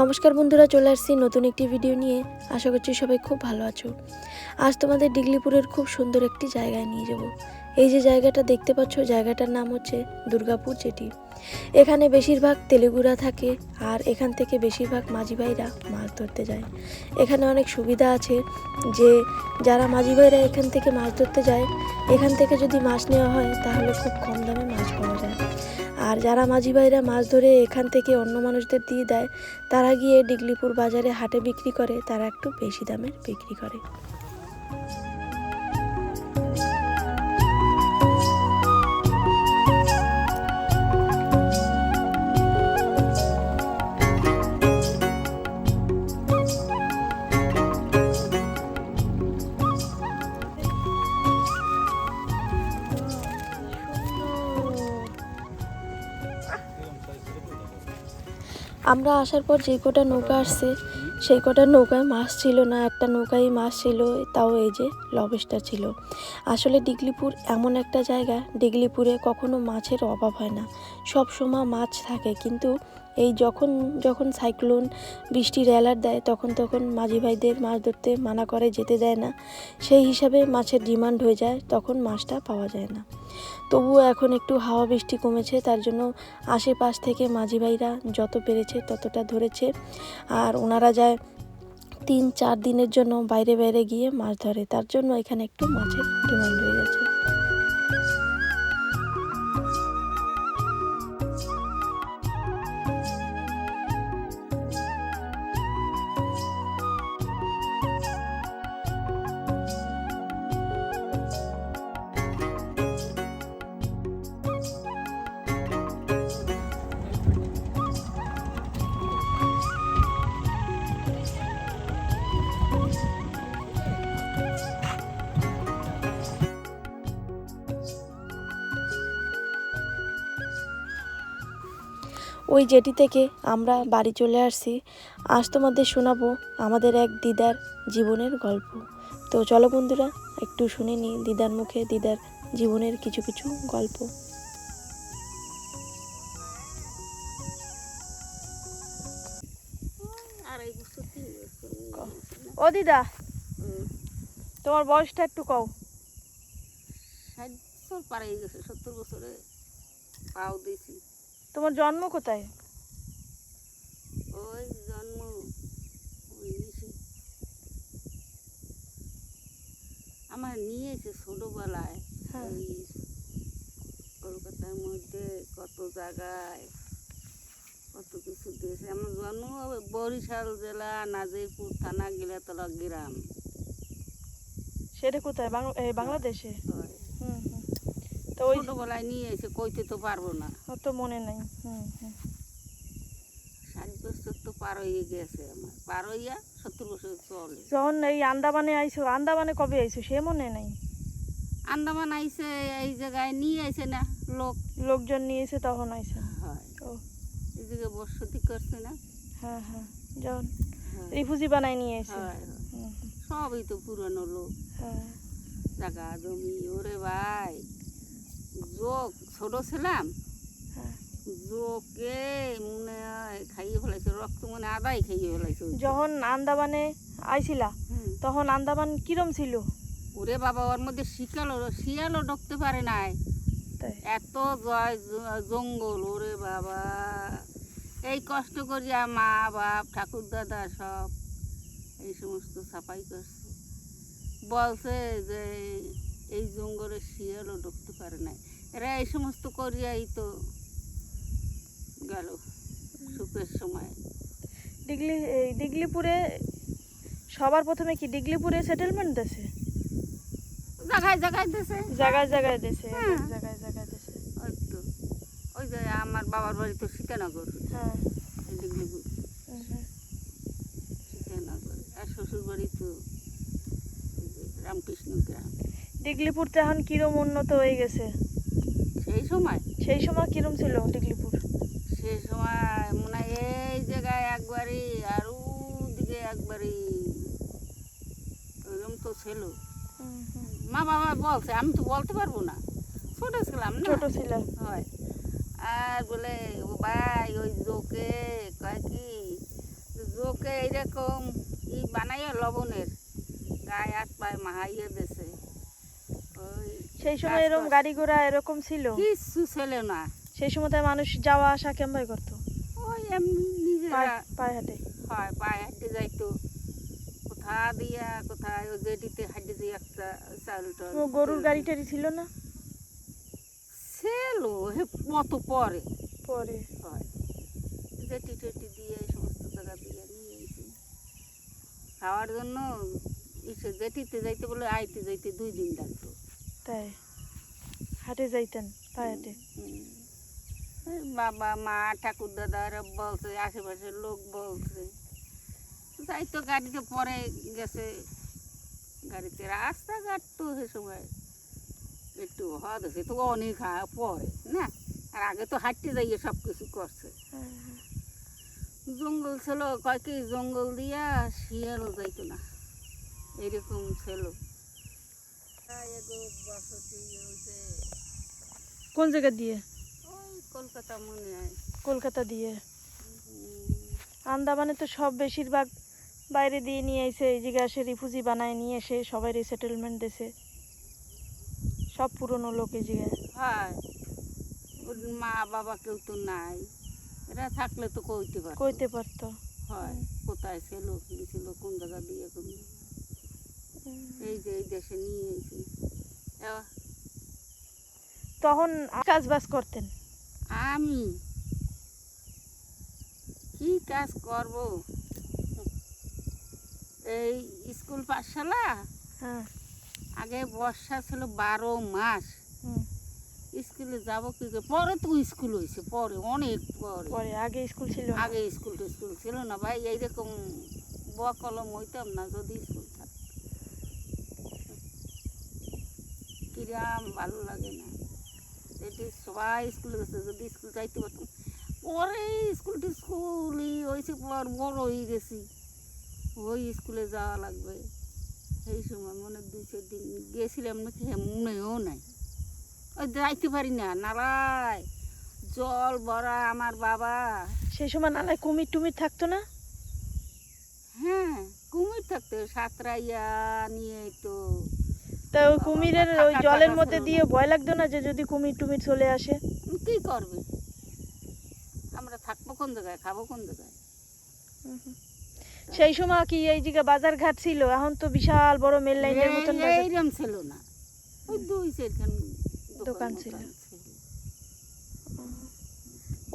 নমস্কার বন্ধুরা, চলে আসছি নতুন একটি ভিডিও নিয়ে। আশা করছি সবাই খুব ভালো আছো। আজ তোমাদের ডিগলিপুরের খুব সুন্দর একটি জায়গায় নিয়ে যাব। এই যে জায়গাটা দেখতে পাচ্ছ, জায়গাটার নাম হচ্ছে দুর্গাপুর জেটি এখানে বেশিরভাগ তেলেগুরা থাকে আর এখান থেকে বেশিরভাগ মাঝি ভাইরা মাছ ধরতে যায়। এখানে অনেক সুবিধা আছে যে, যারা মাঝি ভাইরা এখান থেকে মাছ ধরতে যায়, এখান থেকে যদি মাছ নেওয়া হয়, তাহলে খুব কম দামে মাছ পাওয়া যায়। আর যারা মাঝি ভাইরা মাছ ধরে এখান থেকে অন্য মানুষদের দিয়ে দেয়, তারা গিয়ে ডিগলিপুর বাজারে হাটে বিক্রি করে, তারা একটু বেশি দামে বিক্রি করে। আমরা আসার পর যে কটা নৌকা আসছে, সেই কটা নৌকায় মাছ ছিল না, একটা নৌকায় মাছ ছিল, তাও এই যে লবেস্টার ছিল। আসলে ডিগলিপুর এমন একটা জায়গা, ডিগলিপুরে কখনো মাছের অভাব হয় না। সব সময় মাছ থাকে, কিন্তু এই যখন যখন সাইক্লোন বৃষ্টির অ্যালার্ট দেয়, তখন তখন মাঝি ভাইদের মাছ ধরতে মানা করে যেতে দেয় না। সেই হিসাবে মাছের ডিমান্ড হয়ে যায়, তখন মাছটা পাওয়া যায় না। তবুও এখন একটু হাওয়া বৃষ্টি কমেছে, তার জন্য আশেপাশ থেকে মাঝি ভাইরা যত পেরেছে ততটা ধরেছে। আর ওনারা যায় তিন, চার দিনের জন্য বাইরে বাইরে গিয়ে মাছ ধরে। তার জন্য এখানে একটু মাছের ডিমান্ড হয়ে গেছে। ওই জেটি থেকে আমরা বাড়ি চলে আসছি। আজ তোমাদের শোনাবো আমাদের এক দিদার জীবনের গল্প। তো চলো বন্ধুরা, একটু শুনে নিই দিদার মুখে দিদার জীবনের কিছু কিছু গল্প। ও দিদা, তোমার বয়সটা একটু কও। ষাট বছর পার গেছে, সত্তর বছরে পাও দিয়েছি। তোমার জন্ম কোথায় ওই জন্ম আমার নিয়েছে ছোটবেলায় হ্যাঁ। কলকাতার মধ্যে কত জায়গায় কত কিছু দিয়েছে আমার জন্ম বরিশাল জেলা নাজিরপুর থানা গিলাতলা গ্রাম সেটা কোথায় বাংলাদেশে হয়। তো ওই ছোটবেলায় নিয়ে এসে কইতে তো পারব না। অত মনে নাই। হুম হুম। ষাট বছর তো পার হয়ে গেছে আমার। পার হইয়া সত্তর বছর চলে। যখন এই আন্দামানে আইছো আন্দামানে কবে আইছো সে মনে নাই? আন্দামান আইসে এই জায়গায় নিয়ে আইসে না লোক। লোকজন নিয়েছে তখন আইছো? হয়। ও। বসতি করছে না? হ্যাঁ হ্যাঁ যখন রিফুজি বানাই নিয়ে এসে। হয়, হয়। সবই তো পুরানো লোক। হ্যাঁ। জায়গা জমি ওরে ভাই। যোগ ছোট ছিলাম। যোগে মনে হয় খাইয়ে ফেলাইছে রক্ত মনে আদায় খাইয়ে ফেলাইছে যখন আন্দামানে আইছিলা তখন আন্দামান কিরম ছিল? ওরে বাবা ওর মধ্যে শিকালও শিয়ালও ঢুকতে পারে নাই। এত জয় জঙ্গল ওরে বাবা। এই কষ্ট করিয়া মা বাপ ঠাকুর দাদা সব এই সমস্ত সাফাই করছে। বলছে যে এই জঙ্গলে শিয়ালও ঢুকতে পারে নাই। এরা এই সমস্ত করিয়াই তো গেল সুখের সময়। ডিগলি এই ডিগলিপুরে সবার প্রথমে কি ডিগলিপুরে সেটেলমেন্ট দেশে জায়গায় জায়গায় দেশে জায়গায় জায়গায় দেশে হ্যাঁ। জায়গায় জায়গায় দেশে ওই তো ওই যে আমার বাবার বাড়ি তো সীতানগর। হ্যাঁ। ডিগলিপুর। সীতানগর। আর শ্বশুর বাড়ি তো রামকৃষ্ণ গ্রাম। ডিগলিপুরতে এখন কিরম উন্নত হয়ে গেছে? সেই সময়? সেই সময় কিরম ছিল ডিগলিপুর সেই সময় মনে হয় এই জায়গায় একবারই আর ওদিকে একবারই ওইরকম তো ছিল। মা বাবা বলছে আমি তো বলতে পারব না। ছোট ছিলাম না। ছোট ছিলাম। হয়। আর বলে ও ভাই ওই জোকে কয় কি? জোকে এইরকম ই বানাইয়া লবণের গায়ে হাত পায়ে মাহাইয়ে সেই সময় এরকম গাড়ি ঘোড়া এরকম ছিল। কিচ্ছু ছিল না। সেই সময় তাই মানুষ যাওয়া আসা কেমন করতো? ওই এমনি নিজেরা পায়ে হাঁটে। হয় পায়ে হাঁটতে যাইতো। কোথা দিয়া কোথায় ওই গেটিতে হাঁটতে দিয়ে একটা চাউল টাউল ও গরুর গাড়ি টাড়ি ছিল না? ছিল হে মত পরে। পরে। হয়। জেটি টেটি দিয়ে সমস্ত জায়গা দিয়ে নিয়ে এসে। খাওয়ার জন্য জেটিতে যাইতে বলে আইতে যাইতে দুই দিন লাগতো। তাই? হাটে যাইতেন পায়ে হাটে বাবা মা, ঠাকুর দাদারা বলছে, আশেপাশের লোক বলছে। যাইতো, গাড়িতে পরে গেছে। গাড়িতে রাস্তাঘাট তো সে সময় একটু হদ আছে তো অনেক পরে, না? আর আগে তো হাঁটতে যাইয়ে সব কিছু করছে। জঙ্গল ছিল, কয় কি জঙ্গল দিয়া শিয়াল যাইতো না। এরকম ছিল। কোন জায়গা দিয়ে? কলকাতা মনে হয়। কলকাতা দিয়ে। আন্দামানে তো সব বেশিরভাগ বাইরে দিয়ে নিয়ে এসে এই জায়গায় এসে রিফুজি বানায় নিয়ে এসে সবাই রিসেটেলমেন্ট দিছে। সব পুরনো লোক এই জায়গায়। হয়। ওর মা বাবা কেউ তো নাই। এরা থাকলে তো কইতে পারতো। কইতে পারতো। হয়। কোথায় ছিল গেছিল কোন জায়গা দিয়ে কোন। এই যে এই দেশে নিয়ে এসে। তখন কাজ বাজ করতেন? আমি? কি কাজ করব? এই স্কুল পাঠশালা? হ্যাঁ। আগে বর্ষা ছিল বারো মাস। হুম। স্কুলে যাব কি করে? পরে তো স্কুল হয়েছে পরে অনেক পরে। পরে আগে স্কুল ছিল আগে স্কুল টিস্কুল ছিল না ভাই এইরকম ব কলম হইতাম না যদি স্কুল থাকতো কিরাম ভালো লাগে না। এটি সবাই স্কুলে গেছে যদি স্কুল যাইতে পারতাম। পরে স্কুল টিস্কুলই হয়েছে পর বড় হয়ে গেছি। ওই স্কুলে যাওয়া লাগবে। সেই সময় মনে দুই চার দিন গেছিলাম নাকি মনেও নাই। ওই যাইতে পারি না। নালায় জল ভরা আমার বাবা। সেই সময় নালায় কুমির টুমির থাকতো না? হ্যাঁ কুমির থাকতো সাঁতরাইয়া নিয়ে তো তা ওই কুমিরের ওই জলের মধ্যে দিয়ে ভয় লাগতো না যে যদি কুমির টুমির চলে আসে? কি করবে? আমরা থাকব কোন জায়গায়? খাব কোন জায়গায়? সেই সময় কি এই জায়গা বাজার ঘাট ছিল এখন তো বিশাল বড় মেল লাইনের মতন। এইরকম ছিল না। ওই দুই চারখান দোকান ছিল।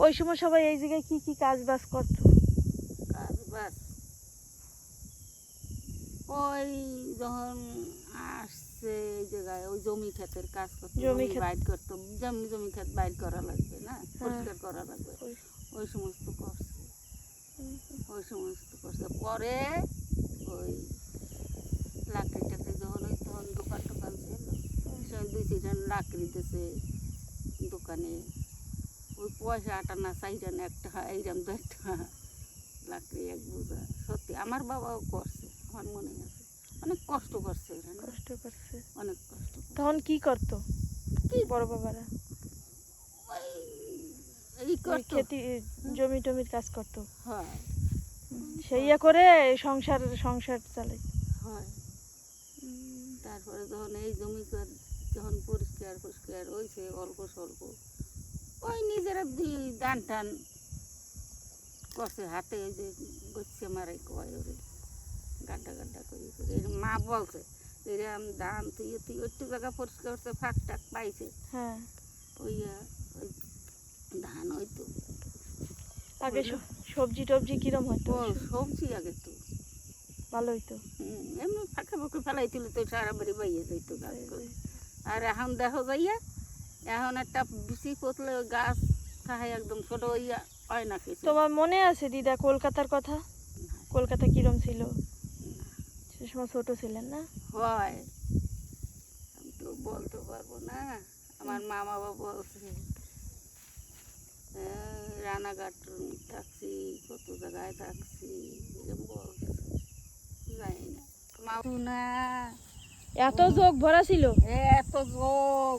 ওই সময় সবাই এই জায়গায় কি কি কাজ বাজ করতো? কাজ বাস ওই যখন আসছে এই জায়গায় ওই জমি ক্ষেতের কাজ করতো জমি। বাইর করতো জমি জমি ক্ষেত বাইর করা লাগবে না? পরিষ্কার করা লাগবে। ওই- সমস্ত করছে। ওই সমস্ত করছে। পরে ওই লাকড়ি টাকড়ি যখন ওই তখন দোকান টোকান ছিল সে দুই তিনজন লাকড়ি দিছে দোকানে। ওই পয়সা আটানা চাইরান একটা এইরকম তো একটা লাকড়ি এক বোঝা। সত্যি আমার বাবাও করছে আমার মনে আছে। অনেক কষ্ট করছে কষ্ট করছে। অনেক কষ্ট তখন কি করতো? কি? বড় বাবারা? এই করতো। খেতি জমি টমির কাজ করতো। হয়। সেইয়া করে সংসার সংসার চালাই। হয়। তারপরে যখন এই জমি যখন পরিষ্কার পরিষ্কার হয়েছে অল্প স্বল্প ওই নিজেরা দান টান করছে হাতে ওই যে গচ্ছে মারাই কয় ওরে। গাড্ডা গাড্ডা করে করে। মা বলছে এরম ধান তুই তুই একটু জায়গা পরিষ্কার করছে ফাঁক টাক পাইছে। হ্যাঁ। ওই ধান আগে সবজি টবজি কিরম হতো? সবজি আগে তো। ভালো হইতো। এমনি ফাঁকা ফাঁকা ফেলাই তুলে তো সারা বাড়ি বাইয়ে যাইতো গাছ আর এখন দেখো যাইয়া এখন একটা বিচি পোতলে গাছ থাকে একদম ছোট হইয়া হয় না কিছু। তোমার মনে আছে দিদা কলকাতার কথা? কলকাতা কিরম ছিল? সময় ছোট ছিলেন না? হয়। আমি তো বলতে পারব না। আমার মা বাবা বলছে রানাঘাট থাকছি কত জায়গায় থাকছি? এরকম বলছে। জানি না। মা না এত যোগ ভরা ছিল? এত যোগ।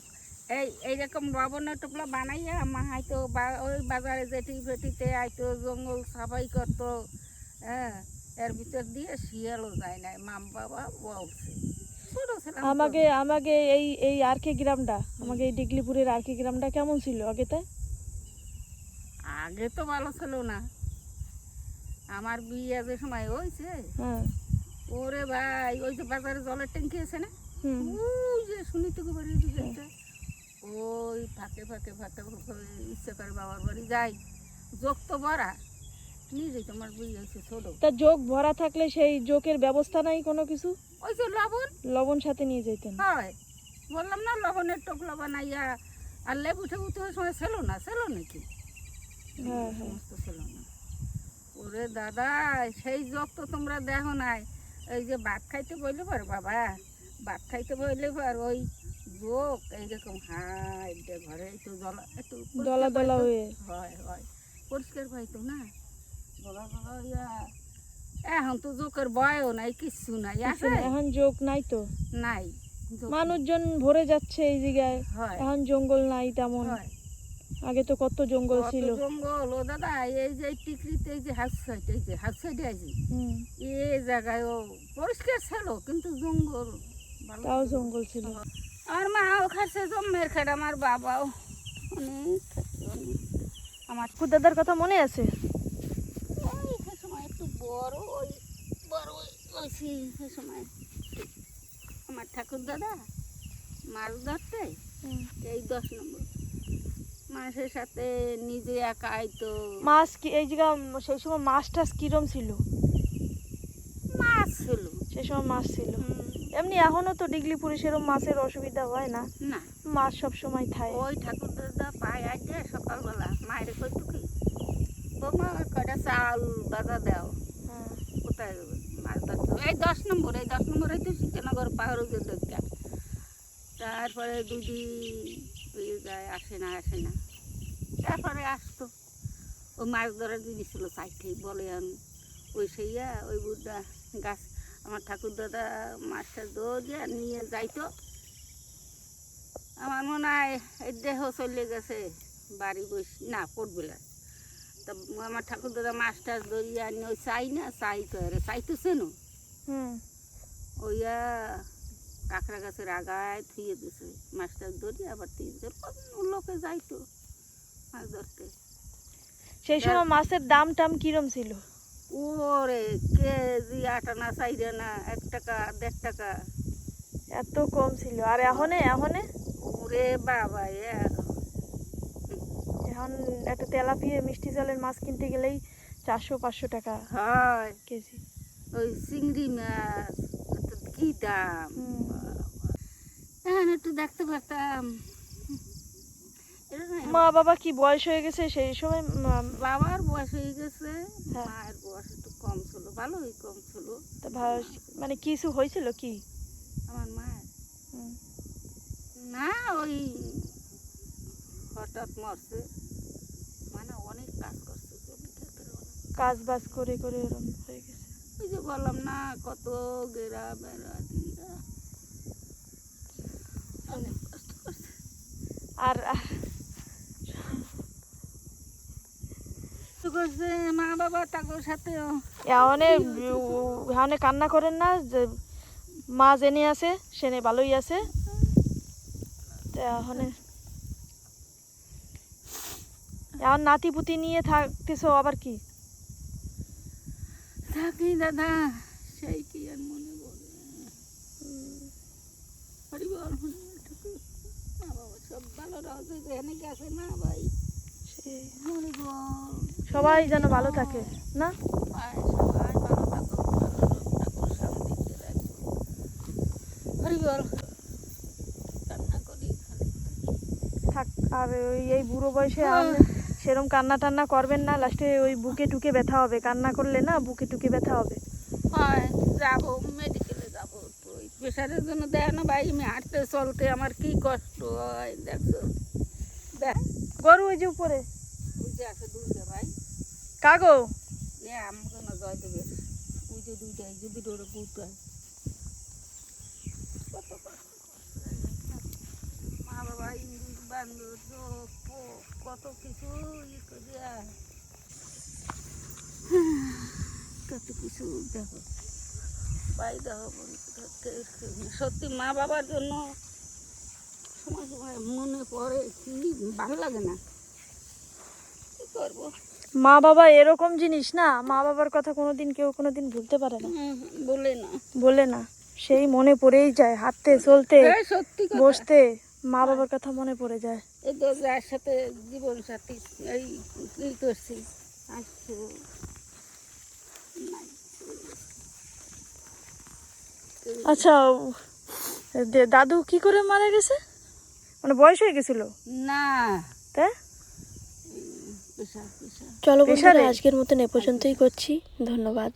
এই এইরকম লবণের টুকলা বানাইয়া মা হয়তো ওই বাজারে জেটি ফেটিতে হয়তো জঙ্গল সাফাই করতো হ্যাঁ। এর ভিতর দিয়ে শিয়ালও যায় না মাম বাবা বলছে আমাকে আমাকে এই এই আরকে গ্রামটা আমাকে এই ডিগলিপুরের আরকে গ্রামটা কেমন ছিল আগেতে? আগে তো ভালো ছিল না। আমার বিয়ে যে সময় হয়েছে হ্যাঁ। ওরে ভাই ওই যে বাজারে জলের ট্যাঙ্কি আছে না? হুম। ওই যে শুনিটুকু বাড়ি দিকে ওই ফাঁকে ফাঁকে ফাঁকে ইচ্ছে করে বাবার বাড়ি যাই। যোগ তো বড়া নিজেই তোমার বিয়ে হয়েছে ছোট। তা যোগ ভরা থাকলে সেই যোগের ব্যবস্থা নাই কোনো কিছু? ওই যে লবণ? লবণ সাথে নিয়ে যেতেন হয়। বললাম না লবণের টোকলা বানাইয়া আর লেবু টেবু তো ওই সময় ছিল না ছিল নাকি? হ্যাঁ, হ্যাঁ। সমস্ত ছিল না। ওরে দাদা সেই যোগ তো তোমরা দেখো নাই। এই যে ভাত খাইতে বললে পার বাবা? ভাত খাইতে বললে পার ওই যোগ এইরকম হাই ঘরে একটু জলা একটু পরিষ্কার দলা দলা হয়ে। হয় হয়। পরিষ্কার পাইতো না? এখন তো যোগের বয়ও নাই নাই কিছু আছে? এখন যোগ নাই তো। নাই। মানুষজন ভরে যাচ্ছে এই জায়গায়। এখন জঙ্গল নাই তেমন। আগে তো কত জঙ্গল ছিল। জঙ্গল ও দাদা এই যে টিকরিতে এই যে হাউস সাইড এই যে হাউস সাইডে আছে এই জায়গায় ও পরিষ্কার ছিল কিন্তু জঙ্গল তাও ছিল। জঙ্গল ছিল। আমার মাও খাচ্ছে জম্মের খেট আমার বাবাও। অনেক আমার দাদার কথা মনে আছে ওই সে সময় একটু বড় ওই বড় ওইছি সে সময়। আমার ঠাকুর দাদা মাছ ধরতে এই দশ নম্বর। মাছের সাথে নিজে একাই তো মাছ কি এই জায়গা সেই সময় মাছ টাছ কিরম ছিল? মাছ ছিল। সেই সময় মাছ ছিল। এমনি এখনও তো ডিগলিপুরে সেরকম মাছের অসুবিধা হয় না। না। মাছ সব সময় খায় ওই ঠাকুর দাদা পায়ে আজকে সকালবেলা মায়ের কইটু কি বৌমা কয়টা চাল বাজা দাও। কোথায় মাছ এই দশ নম্বর, এই দশ পাহাড় তারপরে দুদি যায়, আসে না আসে না। তারপরে আসতো। মাছ ধরার জিনিস ছিল চাইতে বলে ওই সেইয়া, ওই বুদ্ধা গাছ, আমার ঠাকুর দাদা মাছটা নিয়ে যাইতো। আমার মনে হয় দেহ চলে গেছে, বাড়ি বস, না পড়বেলা তা আমার ঠাকুর দাদা মাছ টাছ ধরিয়ে আনি ওই চাই না চাই করে চাইতেছে না হুম। ওইয়া কাঁকড়া গাছের আগায় থুয়ে দিছে। মাছটা ধরি আবার তিনজন লোকে যাইতো মাছ ধরতে। সেই সময় মাছের দাম টাম কিরম ছিল? ওরে কেজি আট আনা চার আনা এক টাকা দেড় টাকা। এত কম ছিল। আর এখনে এখনে? ওরে বাবা এখন একটা তেলাপিয়া মিষ্টি জলের মাছ কিনতে গেলেই চারশো পাঁচশো টাকা হয়। কেজি। ওই চিংড়ি মাছ কি দাম? এখন একটু দেখতে পারতাম। মা বাবা কি বয়স হয়ে গেছে? সেই সময় বাবার বয়স হয়ে গেছে হ্যাঁ। মায়ের বয়স একটু কম ছিল ভালোই কম ছিল। তা মানে কিছু হয়েছিল কি? আমার মায়ের? না ওই হঠাৎ মরছে। কাজ বাজ করে করে ওরম হয়ে গেছে। ওই যে বললাম না কত গেরা বেড়া দিয়া। অনেক কষ্ট করছে। আর মা বাবা তাদের সাথেও। এখানে কান্না করেন না যে মা জেনে আছে সেনে ভালোই আছে। এখানে এখন নাতি পুতি নিয়ে থাকতেছো আবার কি? থাকি দাদা সেই কি আর মনে বলে সব ভালো যেখানে গেছে না ভাই। সবাই যেন ভালো থাকে না? সবাই ভালো থাকো আর ওই এই বুড়ো বয়সে আর সেরম কান্না টান্না করবেন না লাস্টে ওই বুকে টুকে ব্যথা হবে। কান্না করলে না বুকে টুকে ব্যথা হবে। হয় যাব মেডিকেলে যাব। তো ওই প্রেশারের জন্য দেয় না ভাই আমি হাঁটতে চলতে আমার কি কষ্ট হয় দেখ। গরু ওই যে উপরে। বুঝে আছে দুইটা ভাই। কাগো? আমাকে না জয় দেবে ওই যে দুইটা এই যে দুটো বুট হয় কত কষ্ট করছে। মা বাবা ইংলিশ বান্ধব চোখ, পোক, কত কিছু কত কিছু দেখো পাই দেখো সত্যি মা বাবার জন্য সময় সময় মনে পড়ে কি ভালো লাগে না কি করব মা বাবা এরকম জিনিস না মা বাবার কথা কোনোদিন কেউ কোনোদিন ভুলতে পারে না। বলে না। বলে না সেই মনে পড়েই যায় হাঁটতে চলতে সত্যি বসতে। মা বাবার কথা মনে পড়ে যায়। এই তো যার সাথে জীবন সাথী এই কি করছি? আসছে। আচ্ছা দাদু কি করে মারা গেছে? মানে বয়স হয়ে গেছিল? না। পেশা চলো বন্ধুরা, আজকের মতন এ পর্যন্তই করছি। ধন্যবাদ।